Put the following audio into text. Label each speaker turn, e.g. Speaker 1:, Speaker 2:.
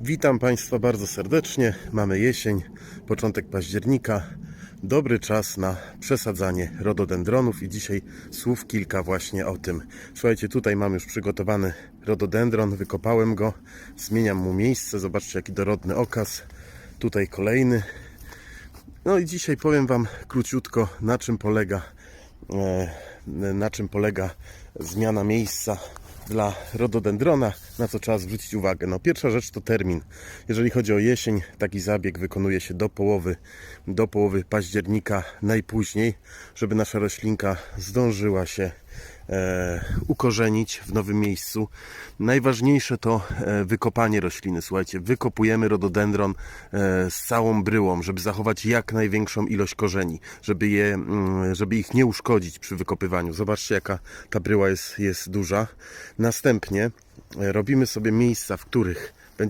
Speaker 1: Witam Państwa bardzo serdecznie. Mamy jesień, początek października. Dobry czas na przesadzanie rododendronów i dzisiaj słów kilka właśnie o tym. Słuchajcie, tutaj mam już przygotowany rododendron, wykopałem go, zmieniam mu miejsce. Zobaczcie, jaki dorodny okaz. Tutaj kolejny. No i dzisiaj powiem Wam króciutko, na czym polega, e, na czym polega zmiana miejsca dla rododendrona, na co trzeba zwrócić uwagę. No, pierwsza rzecz to termin. Jeżeli chodzi o jesień, taki zabieg wykonuje się do połowy, do połowy października najpóźniej, żeby nasza roślinka zdążyła się e, ukorzenić w nowym miejscu. Najważniejsze to e, wykopanie rośliny. Słuchajcie, wykopujemy rododendron e, z całą bryłą, żeby zachować jak największą ilość korzeni, żeby, je, mm, żeby ich nie uszkodzić przy wykopywaniu. Zobaczcie, jaka ta bryła jest, jest duża. Następnie e, robimy sobie miejsca, w których